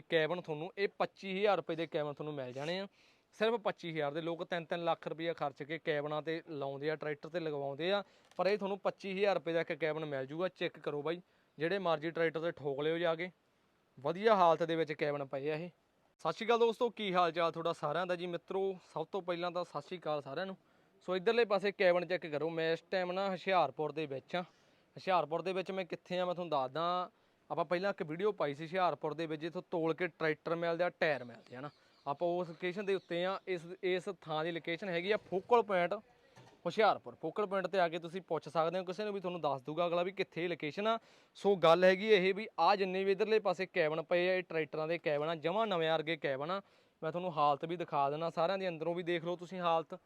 Cabin ਤੁਹਾਨੂੰ, ਇਹ 25000 ਰੁਪਏ ਦੇ ਕੈਬਨ ਤੁਹਾਨੂੰ ਮਿਲ ਜਾਣੇ ਆ। ਸਿਰਫ 25000 ਦੇ ਲੋਕ 3-3 ਲੱਖ ਰੁਪਏ ਖਰਚ ਕੇ ਕੈਬਨਾਂ ਤੇ ਲਾਉਂਦੇ ਆ, ਟਰੈਕਟਰ ਤੇ ਲਗਵਾਉਂਦੇ ਆ। ਪਰ ਇਹ ਤੁਹਾਨੂੰ 25000 ਰੁਪਏ ਦਾ ਇੱਕ ਕੈਬਨ ਮਿਲ ਜੂਗਾ, ਚੈੱਕ ਕਰੋ ਬਾਈ। ਜਿਹੜੇ ਮਰਜ਼ੀ ਟਰੈਕਟਰ ਤੇ ਠੋਕ ਲਿਓ ਜਾ ਕੇ। ਵਧੀਆ ਹਾਲਤ ਦੇ ਵਿੱਚ ਕੈਬਨ ਪਏ ਆ ਇਹ। ਸਤਿ ਸ਼੍ਰੀ ਅਕਾਲ ਦੋਸਤੋ, ਕੀ ਹਾਲ ਚਾਲ ਤੁਹਾਡਾ ਸਾਰਿਆਂ ਦਾ ਜੀ? ਮਿੱਤਰੋ, ਸਭ ਤੋਂ ਪਹਿਲਾਂ ਤਾਂ ਸਤਿ ਸ਼੍ਰੀ ਅਕਾਲ ਸਾਰਿਆਂ ਨੂੰ। ਸੋ ਇਧਰਲੇ ਪਾਸੇ ਕੈਬਨ ਚੈੱਕ ਕਰੋ। ਮੈਂ ਇਸ ਟਾਈਮ ਨਾ ਹੁਸ਼ਿਆਰਪੁਰ ਦੇ ਵਿੱਚ ਆ ਹੁਸ਼ਿਆਰਪੁਰ ਦੇ ਵਿੱਚ ਮੈਂ ਕਿੱਥੇ ਆ? ਮੈਂ ਤੁਹਾਨੂੰ ਦੱਸਦਾ ਆਪਾਂ ਪਹਿਲਾਂ ਇੱਕ ਵੀਡੀਓ ਪਾਈ ਸੀ ਹੁਸ਼ਿਆਰਪੁਰ ਦੇ ਵਿੱਚ, ਜਿੱਥੋਂ ਤੋਲ ਕੇ ਟਰੈਕਟਰ ਮਿਲਦੇ ਆ ਟਾਇਰ ਮਿਲਦੇ ਆ ਨਾ ਆਪਾਂ ਉਸ ਲੋਕੇਸ਼ਨ ਦੇ ਉੱਤੇ ਆ, ਇਸ ਇਸ ਥਾਂ ਦੀ ਲੋਕੇਸ਼ਨ ਹੈਗੀ ਆ focal point, Hoshiarpur. Focal point ਤੇ ਆ ਕੇ ਤੁਸੀਂ ਪੁੱਛ ਸਕਦੇ ਹੋ, ਕਿਸੇ ਨੂੰ ਵੀ ਤੁਹਾਨੂੰ ਦੱਸ ਦੂਗਾ ਅਗਲਾ ਵੀ ਕਿੱਥੇ ਲੋਕੇਸ਼ਨ ਆ। ਸੋ ਗੱਲ ਹੈਗੀ ਇਹ ਵੀ ਆ ਜਿੰਨੇ ਵੀ ਇਧਰਲੇ ਪਾਸੇ ਕੈਬਨ ਪਏ ਆ, ਇਹ ਟਰੈਕਟਰਾਂ ਦੇ ਕੈਬਨ ਆ, ਜਮਾਂ ਨਵੇਂ ਵਰਗੇ ਕੈਬਨ ਆ। ਮੈਂ ਤੁਹਾਨੂੰ ਹਾਲਤ ਵੀ ਦਿਖਾ ਦੇਣਾ ਸਾਰਿਆਂ ਦੇ ਅੰਦਰੋਂ ਵੀ ਦੇਖ ਲਓ ਤੁਸੀਂ ਹਾਲਤ।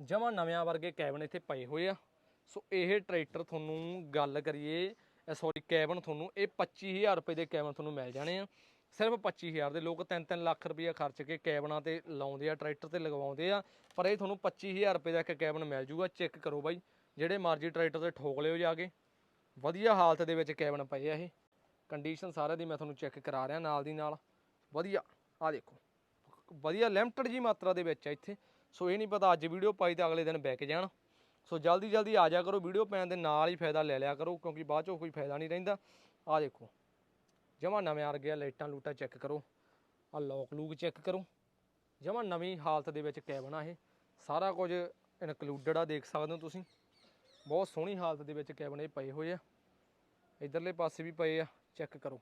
ਜਮਾਂ ਨਵਿਆਂ ਵਰਗੇ ਕੈਬਨ ਇੱਥੇ ਪਏ ਹੋਏ ਆ। ਸੋ ਇਹ ਟਰੈਕਟਰ ਤੁਹਾਨੂੰ ਗੱਲ ਕਰੀਏ ਕੈਬਨ ਤੁਹਾਨੂੰ, ਇਹ 25000 ਰੁਪਏ ਦੇ ਕੈਬਨ ਤੁਹਾਨੂੰ ਮਿਲ ਜਾਣੇ ਆ। ਸਿਰਫ 25000 ਦੇ ਲੋਕ 3-3 ਲੱਖ ਰੁਪਏ ਖਰਚ ਕੇ ਕੈਬਨਾਂ ਤੇ ਲਾਉਂਦੇ ਆ, ਟਰੈਕਟਰ ਤੇ ਲਗਵਾਉਂਦੇ ਆ। ਪਰ ਇਹ ਤੁਹਾਨੂੰ 25000 ਰੁਪਏ ਦਾ ਇੱਕ ਕੈਬਨ ਮਿਲ ਜੂਗਾ, ਚੈੱਕ ਕਰੋ ਬਾਈ। ਜਿਹੜੇ ਮਰਜ਼ੀ ਟਰੈਕਟਰ ਤੇ ਠੋਕ ਲਿਓ ਜਾ ਕੇ। ਵਧੀਆ ਹਾਲਤ ਦੇ ਵਿੱਚ ਕੈਬਨ ਪਏ ਆ ਇਹ। ਕੰਡੀਸ਼ਨ ਸਾਰਿਆਂ ਦੀ ਮੈਂ ਤੁਹਾਨੂੰ ਚੈੱਕ ਕਰਾ ਰਿਹਾ ਨਾਲ ਦੀ ਨਾਲ। ਵਧੀਆ ਆ ਦੇਖੋ। ਵਧੀਆ ਲਿਮਟਡ ਜੀ ਮਾਤਰਾ ਦੇ ਵਿੱਚ ਆ ਇੱਥੇ। ਸੋ ਇਹ ਨਹੀਂ ਪਤਾ ਅੱਜ ਵੀਡੀਓ ਪਾਈ ਤਾਂ ਅਗਲੇ ਦਿਨ ਵਿਕ ਜਾਣ। ਸੋ ਜਲਦੀ ਜਲਦੀ ਆ ਜਾ ਕਰੋ, ਵੀਡੀਓ ਪੈਣ ਦੇ ਨਾਲ ਹੀ ਫਾਇਦਾ ਲੈ ਲਿਆ ਕਰੋ, ਕਿਉਂਕਿ ਬਾਅਦ ਚੋਂ ਕੋਈ ਫਾਇਦਾ ਨਹੀਂ ਰਹਿੰਦਾ। ਆ ਦੇਖੋ, ਜਮਾ ਨਵੇਂ ਆ ਗਿਆ, ਲਾਈਟਾਂ ਲੂਟਾਂ ਚੈੱਕ ਕਰੋ ਆ ਲੋਕ ਲੂਕ ਚੈੱਕ ਕਰੋ। ਜਮਾ ਨਵੀਂ ਹਾਲਤ ਦੇ ਵਿੱਚ ਕੈਬਨ ਆ ਇਹ, ਸਾਰਾ ਕੁਝ ਇਨਕਲੂਡਡ ਆ, ਦੇਖ ਸਕਦੇ ਹੋ ਤੁਸੀਂ। ਬਹੁਤ ਸੋਹਣੀ ਹਾਲਤ ਦੇ ਵਿੱਚ ਕੈਬਨ ਇਹ ਪਏ ਹੋਏ ਆ। ਇਧਰਲੇ ਪਾਸੇ ਵੀ ਪਏ ਆ, ਚੈੱਕ ਕਰੋ।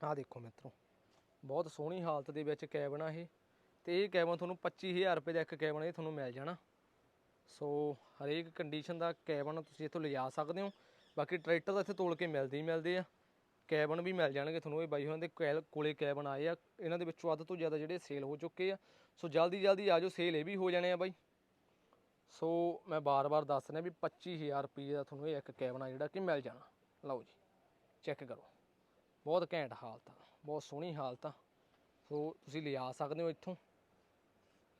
ਆ ਦੇਖੋ ਮਿੱਤਰੋ, ਬਹੁਤ ਸੋਹਣੀ ਹਾਲਤ ਦੇ ਵਿੱਚ ਕੈਬਨ ਆ ਇਹ, ਤੇ ਇਹ ਕੈਬਨ ਤੁਹਾਨੂੰ 25000 ਰੁਪਏ ਦਾ ਇੱਕ ਕੈਬਨ ਇਹ ਤੁਹਾਨੂੰ ਮਿਲ ਜਾਣਾ। ਸੋ ਹਰੇਕ ਕੰਡੀਸ਼ਨ ਦਾ ਕੈਬਨ ਤੁਸੀਂ ਇੱਥੋਂ ਲਿਜਾ ਸਕਦੇ ਹੋ। ਬਾਕੀ ਟਰੈਕਟਰ ਤਾਂ ਇੱਥੇ ਤੋਲ ਕੇ ਮਿਲਦੇ ਹੀ ਮਿਲਦੇ ਆ। ਕੈਬਨ ਵੀ ਮਿਲ ਜਾਣਗੇ ਤੁਹਾਨੂੰ, ਇਹ ਬਾਈ ਹੋਰਾਂ ਦੇ ਕੈਲ- ਕੋਲੇ ਕੈਬਨ ਆਏ ਆ। ਇਹਨਾਂ ਦੇ ਵਿੱਚੋਂ ਅੱਧ ਤੋਂ ਜ਼ਿਆਦਾ ਜਿਹੜੇ ਸੇਲ ਹੋ ਚੁੱਕੇ ਆ। ਸੋ ਜਲਦੀ ਜਲਦੀ ਆ ਜਾਓ ਸੇਲ ਇਹ ਵੀ ਹੋ ਜਾਣੇ ਆ ਬਾਈ। ਸੋ ਮੈਂ ਬਾਰ-ਬਾਰ ਦੱਸ ਰਿਹਾ ਵੀ 25000 ਰੁਪਏ ਦਾ ਤੁਹਾਨੂੰ ਇਹ ਇੱਕ ਕੈਬਨ ਆ ਜਿਹੜਾ ਕਿ ਮਿਲ ਜਾਣਾ। ਲਓ ਜੀ ਚੈੱਕ ਕਰੋ। ਬਹੁਤ ਘੈਂਟ ਹਾਲਤ ਆ, ਬਹੁਤ ਸੋਹਣੀ ਹਾਲਤ ਆ। ਸੋ ਤੁਸੀਂ ਲਿਆ ਸਕਦੇ ਹੋ ਇੱਥੋਂ।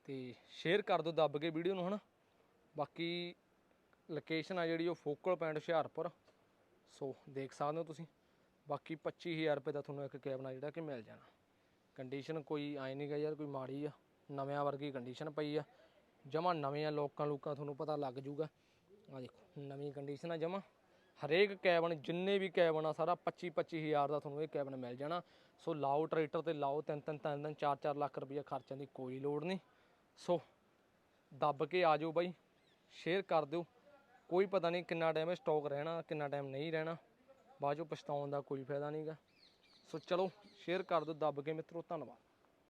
ਤੇ ਸ਼ੇਅਰ ਕਰ ਦਿਓ, ਦੱਬ ਕੇ ਵੀਡੀਓ ਨੂੰ ਹਨਾ। ਬਾਕੀ ਲੋਕੇਸ਼ਨ ਆ ਜਿਹੜੀ ਉਹ ਫੋਕਲ ਪੁਆਇੰਟ ਹੁਸ਼ਿਆਰਪੁਰ। ਸੋ ਦੇਖ ਸਕਦੇ ਹੋ ਤੁਸੀਂ। ਬਾਕੀ 25000 ਰੁਪਏ ਦਾ ਤੁਹਾਨੂੰ ਇੱਕ ਕੈਬਨ ਆ ਜਿਹੜਾ ਕਿ ਮਿਲ ਜਾਣਾ। ਕੰਡੀਸ਼ਨ ਕੋਈ ਆਏ ਨਹੀਂਗਾ ਯਾਰ, ਕੋਈ ਮਾੜੀ ਆ। ਨਵਿਆਂ ਵਰਗੀ ਕੰਡੀਸ਼ਨ ਪਈ ਆ। ਜਮਾ ਨਵੇਂ ਆ ਲੋਕਾਂ ਲੂਕਾਂ ਤੁਹਾਨੂੰ ਪਤਾ ਲੱਗ ਜੂਗਾ। ਆ ਦੇਖੋ, ਨਵੀਂ ਕੰਡੀਸ਼ਨ ਆ ਜਮਾ। ਹਰੇਕ ਕੈਬਨ ਜਿੰਨੇ ਵੀ ਕੈਬਨ ਆ ਸਾਰਾ 25 25000 ਦਾ ਤੁਹਾਨੂੰ ਇਹ ਕੈਬਨ ਮਿਲ ਜਾਣਾ। ਸੋ ਲਾਓ ਟਰੈਕਟਰ ਤੇ ਲਾਓ ਤਿੰਨ ਤਿੰਨ ਤਿੰਨ ਤਿੰਨ, ਚਾਰ ਚਾਰ ਲੱਖ ਰੁਪਏ ਖਰਚਣ ਦੀ ਕੋਈ ਲੋੜ ਨਹੀਂ ਸੋ ਦੱਬ ਕੇ ਆ ਜਾਓ ਬਾਈ। ਸ਼ੇਅਰ ਕਰ ਦਿਓ। ਕੋਈ ਪਤਾ ਨਹੀਂ ਕਿੰਨਾ ਟਾਈਮ ਇਹ ਸਟਾਕ ਰਹਿਣਾ, ਕਿੰਨਾ ਟਾਈਮ ਨਹੀਂ ਰਹਿਣਾ। ਬਾਅਦ ਚੋਂ ਪਛਤਾਉਣ ਦਾ ਕੋਈ ਫਾਇਦਾ ਨਹੀਂਗਾ ਸੋ ਚਲੋ, ਸ਼ੇਅਰ ਕਰ ਦਿਓ, ਦੱਬ ਕੇ ਮਿੱਤਰੋ, ਧੰਨਵਾਦ।